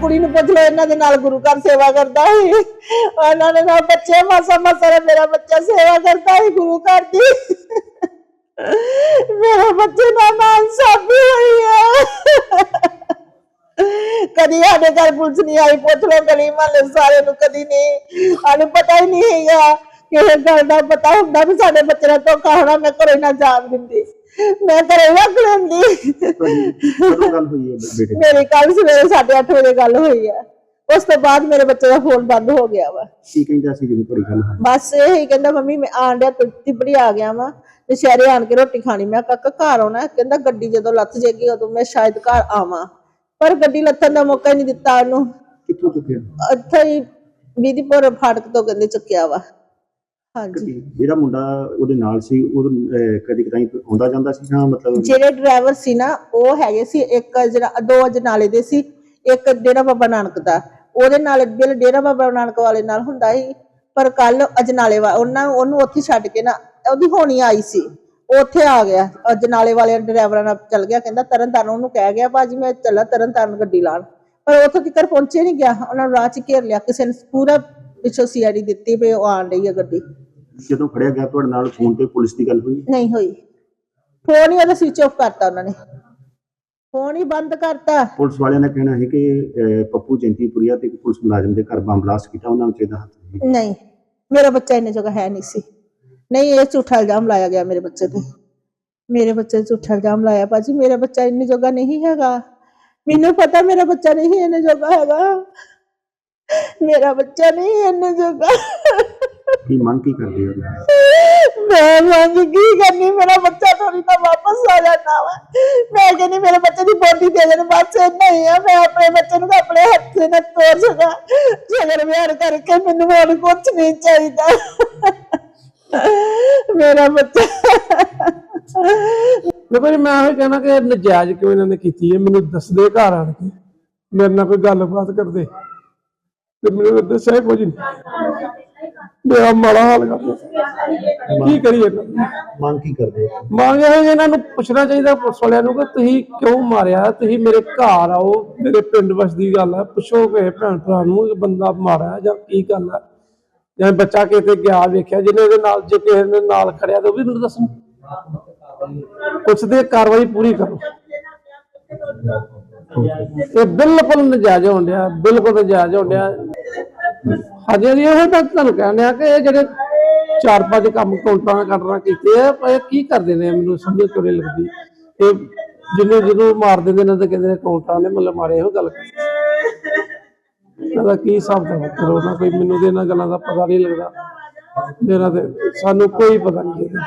ਕੁੜੀ ਨੂੰ ਪੁੱਛ ਲਓ, ਇਹਨਾਂ ਦੇ ਨਾਲ ਗੁਰੂ ਘਰ ਸੇਵਾ ਕਰਦਾ ਸੀ। ਉਹਨਾਂ ਦੇ ਨਾਲ ਬੱਚੇ ਮਾਸਾ ਮਾਸਾ ਮੇਰਾ ਬੱਚਾ ਸੇਵਾ ਕਰਦਾ ਸੀ ਗੁਰੂ ਘਰ ਦੀ। ਮੇਰੇ ਬੱਚੇ ਦਾ ਮਾਨ ਸਾਬੀ ਹੋਈ ਹੈ ਕਦੀ ਸਾਡੇ ਘਰ ਪੁਲਿਸ ਨਹੀਂ ਆਈ, ਪੁੱਛ ਲਓ, ਗਲੀ ਮਹੱਲੇ ਸਾਰੇ ਨੂੰ ਕਦੀ ਨਹੀਂ। ਸਾਨੂੰ ਪਤਾ ਹੀ ਨਹੀਂ ਹੈਗਾ। ਕਿਸੇ ਗੱਲ ਦਾ ਪਤਾ ਹੁੰਦਾ ਵੀ ਸਾਡੇ ਬੱਚੇ ਦਾ ਧੋਖਾ ਹੋਣਾ ਮੈਂ ਘਰੇ ਨਾ ਜਾਣ ਦਿੰਦੀ। ਮੈਂ ਘਰੇ ਰੱਖ ਲੈਂਦੀ। ਤੁਹਾਡੀ ਕਦੋਂ ਗੱਲ ਹੋਈ ਹੈ ਬੇਟੇ ਦੀ? ਮੇਰੀ ਕੱਲ ਸਵੇਰੇ 8:30 ਵਜੇ ਗੱਲ ਹੋਈ ਆ ਉਸ ਤੋਂ ਬਾਅਦ ਮੇਰੇ ਬੱਚੇ ਦਾ ਫੋਨ ਬੰਦ ਹੋ ਗਿਆ ਵਾ। ਕੀ ਕਹਿੰਦਾ ਸੀ ਜਦੋਂ ਤੁਹਾਡੀ ਗੱਲ ਹੋਈ? ਬਸ ਇਹ ਕਹਿੰਦਾ ਮੰਮੀ ਮੈਂ ਆਣ ਡਿਆ ਤਿਬੜੀ ਆ ਗਿਆ ਵਾਂ। ਤੇ ਸ਼ਹਿਰੇ ਆਣ ਕੇ ਰੋਟੀ ਖਾਣੀ। ਮੈਂ ਕਿਹਾ ਕਾਕਾ ਘਰ ਆਉਣਾ ਕਹਿੰਦਾ ਗੱਡੀ ਜਦੋਂ ਲੱਥ ਜੇਗੀ ਉਦੋਂ ਮੈਂ ਸ਼ਾਇਦ ਘਰ ਆਵਾਂ। ਪਰ ਗੱਡੀ ਲੱਥਣ ਦਾ ਮੌਕਾ ਹੀ ਨਹੀਂ ਦਿੱਤਾ ਉਹਨੂੰ। ਕਿੱਥੋਂ ਚੁੱਕਿਆ? ਇੱਥੇ ਹੀ ਬੀਦੀਪੁਰ ਫਾਟਕ ਤੋਂ ਕਹਿੰਦੇ ਚੁੱਕਿਆ ਵਾ। ਹਾਂਜੀ। ਜਿਹੜਾ ਮੁੰਡਾ ਉਹਦੇ ਨਾਲ ਸੀ ਉਹ ਕਦੀ ਕਦਾਈ ਆਉਂਦਾ ਜਾਂਦਾ ਸੀ ਜਾਂ ਮਤਲਬ ਜਿਹੜੇ ਡਰਾਈਵਰ ਸੀ ਨਾ ਉਹ ਹੈਗੇ ਸੀ ਇੱਕ ਜਿਹੜਾ ਦੋ ਅਜਨਾਲੇ ਦੇ ਸੀ ਇੱਕ ਡੇਰਾ ਬਾਬਾ ਨਾਨਕ ਦਾ। ਉਹਦੇ ਨਾਲ ਬਿਲ ਡੇਰਾ ਬਾਬਾ ਨਾਨਕ ਵਾਲੇ ਨਾਲ ਹੁੰਦਾ ਸੀ ਪਰ ਕੱਲ ਅਜਨਾਲੇ ਵਾ ਉਹਨਾਂ ਉਹਨੂੰ ਉੱਥੇ ਛੱਡ ਕੇ ਨਾ ਉਹਦੀ ਹੋਣੀ ਆਈ ਸੀ। ਉਹ ਉੱਥੇ ਆ ਗਿਆ ਅਜਨਾਲੇ ਵਾਲੇ ਡਰਾਈਵਰਾਂ ਨਾਲ ਚੱਲ ਗਿਆ ਕਹਿੰਦਾ ਤਰਨ ਤਾਰਨ ਉਹਨੂੰ ਕਹਿ ਗਿਆ ਭਾਜੀ ਮੈਂ ਚੱਲਾ ਤਰਨ ਤਾਰਨ ਗੱਡੀ ਲਾਣ ਪਰ ਉੱਥੇ ਤੱਕ ਪਹੁੰਚੇ ਨਹੀਂ ਗਿਆ ਉਹਨਾਂ ਨੂੰ ਰਾਹ ਚ ਘੇਰ ਲਿਆ ਕਿਸੇ ਨੇ ਪੂਰਾ ਪਿੱਛੋਂ ਸੀਆਈਡੀ ਦਿੱਤੀ ਵੀ ਉਹ ਆਣ ਰਹੀ ਹੈ ਗੱਡੀ। ਜਦੋਂ ਫੜਿਆ ਗਿਆ ਤੁਹਾਡੇ ਨਾਲ ਫੋਨ ਤੇ ਪੁਲਿਸ ਦੀ ਗੱਲ ਹੋਈ? ਨਹੀਂ ਹੋਈ। ਫੋਨ ਹੀ ਉਹਦਾ ਸਵਿਚ ਆਫ ਕਰਤਾ ਉਹਨਾਂ ਨੇ। ਫੋਨ ਹੀ ਬੰਦ ਕਰਤਾ। ਪੁਲਿਸ ਵਾਲਿਆਂ ਦਾ ਕਹਿਣਾ ਹੈ ਕਿ ਅਹ, ਪੱਪੂ ਜੈਂਤੀਪੁਰੀਆ ਤੇ ਇੱਕ ਪੁਲਿਸ ਮੁਲਾਜ਼ਮ ਦੇ ਘਰ ਬੰਬ ਬਲਾਸਟ ਕੀਤਾ ਉਹਨਾਂ ਵਿੱਚ ਇਹਦਾ ਹੱਥ ਸੀ। ਨਹੀਂ ਮੇਰਾ ਬੱਚਾ ਇੰਨੇ ਜਗ੍ਹਾ ਹੈ ਨਹੀਂ ਸੀ। ਨਹੀਂ ਇਹ ਝੂਠਾ ਇਲਜ਼ਾਮ ਲਾਇਆ ਗਿਆ ਮੇਰੇ ਬੱਚੇ ਤੇ। ਮੇਰੇ ਬੱਚੇ ਤੇ ਝੂਠਾ ਇਲਜ਼ਾਮ ਲਾਇਆ ਭਾਜੀ ਮੇਰਾ ਬੱਚਾ ਇੰਨੇ ਜਗ੍ਹਾ ਨਹੀਂ ਹੈਗਾ। ਮੈਨੂੰ ਪਤਾ ਮੇਰਾ ਬੱਚਾ ਨਹੀਂ ਇੰਨੇ ਜਗ੍ਹਾ ਹੈਗਾ। ਮੇਰਾ ਬੱਚਾ ਨਹੀਂ ਇੰਨੇ ਜਗ੍ਹਾ ਕੀ ਮੰਗ ਕੀ ਕਰਦੇ ਹੋ ਮੈਂ ਮੰਗ ਕੀ ਕਰਨੀ ਮੇਰਾ ਬੱਚਾ ਥੋੜੀ ਤਾਂ ਵਾਪਸ ਆ ਜਾਣਾ ਵਾ ਮੈਂ ਕਹਿੰਦੀ ਮੇਰੇ ਬੱਚੇ ਦੀ ਬੋਡੀ ਦੇ ਦੇਣ ਬਸ ਨਹੀਂ ਆ ਮੈਂ ਆਪਣੇ ਬੱਚੇ ਨੂੰ ਤਾਂ ਆਪਣੇ ਹੱਥ ਨਾਲ ਤੋੜ ਸਕਾਂ ਜਗਰ ਵਿਆਹ ਕਰਕੇ ਮੈਨੂੰ ਹੋਰ ਕੁਝ ਨਹੀਂ ਚਾਹੀਦਾ ਮੇਰਾ ਬੱਚਾ ਦੇਖੋ ਜੀ ਮੈਂ ਇਹ ਕਹਿਣਾ ਕਿ ਨਜਾਇਜ਼ ਕਿਉਂ ਇਹਨਾਂ ਨੇ ਕੀਤੀ ਹੈ ਮੈਨੂੰ ਦੱਸਦੇ ਘਰ ਆਣ ਕੇ ਮੇਰੇ ਨਾਲ ਕੋਈ ਗੱਲਬਾਤ ਕਰਦੇ ਤੇ ਮੈਨੂੰ ਦੱਸਿਆ ਕੁਝ ਨਹੀਂ। ਮੇਰਾ ਮਾੜਾ ਹਾਲ ਕਰਦੇ ਕੀ ਕਰੀਏ? ਮੰਗ ਕੀ ਕਰਦੇ ਮੰਗ ਇਹ ਇਹਨਾਂ ਨੂੰ ਪੁੱਛਣਾ ਚਾਹੀਦਾ ਪੁਲਿਸ ਵਾਲਿਆਂ ਨੂੰ ਕਿ ਤੁਸੀਂ ਕਿਉਂ ਮਾਰਿਆ? ਤੁਸੀਂ ਮੇਰੇ ਘਰ ਆਓ ਮੇਰੇ ਪਿੰਡ ਵਸਦੀ ਗੱਲ ਹੈ। ਪੁੱਛੋ ਕਿ ਭੈਣ ਭਰਾ ਨੂੰ ਕਿ ਬੰਦਾ ਮਾਰਿਆ ਜਾਂ ਕੀ ਗੱਲ ਹੈ। ਜਾਂ ਬੱਚਾ ਕਿਤੇ ਗਿਆ ਵੇਖਿਆ ਜਿਹਨੇ ਇਹਦੇ ਨਾਲ ਜੇ ਕਿਸੇ ਨੇ ਨਾਲ ਖੜਿਆ ਤਾਂ ਉਹ ਵੀ ਮੈਨੂੰ ਦੱਸਣ। ਪੁੱਛਦੇ ਕਾਰਵਾਈ ਪੂਰੀ ਕਰੋ। ਇਹ ਬਿਲਕੁਲ ਨਜਾਇਜ਼ ਹੋਣ ਡਿਆ ਬਿਲਕੁਲ ਨਜਾਇਜ਼ ਹੋਣ ਡਿਆ। ਹਾਂਜੀ ਜੀ ਉਹ ਤਾਂ ਤੁਹਾਨੂੰ ਕਹਿੰਦੇ ਆ ਕਿ ਇਹ ਜਿਹੜੇ ਚਾਰ ਪੰਜ ਕੰਮ ਕਾਊਂਟਰਾਂ ਨਾਲ ਕਰਨਾ ਕੀਤੇ ਆ ਪਰ ਇਹ ਕੀ ਕਰਦੇ ਨੇ ਮੈਨੂੰ ਸਮਝ ਕਿਉਂ ਲੱਗਦੀ। ਇਹ ਜਿਹਨੂੰ ਜਿਹਨੂੰ ਮਾਰ ਦਿੰਦੇ ਨੇ ਤਾਂ ਕਹਿੰਦੇ ਨੇ ਕਾਊਂਟਰਾਂ ਨੇ ਮਤਲਬ ਮਾਰੇ, ਇਹੋ ਗੱਲ ਇਹਦਾ ਕੀ ਹਿਸਾਬ ਦਾ ਕਰੋ ਨਾ, ਕੋਈ ਮੈਨੂੰ ਤੇ ਇਹਨਾਂ ਗੱਲਾਂ ਦਾ ਪਤਾ ਨਹੀਂ ਲੱਗਦਾ। ਮੇਰਾ ਤੇ ਸਾਨੂੰ ਕੋਈ ਪਤਾ ਨਹੀਂ ਇਹਦਾ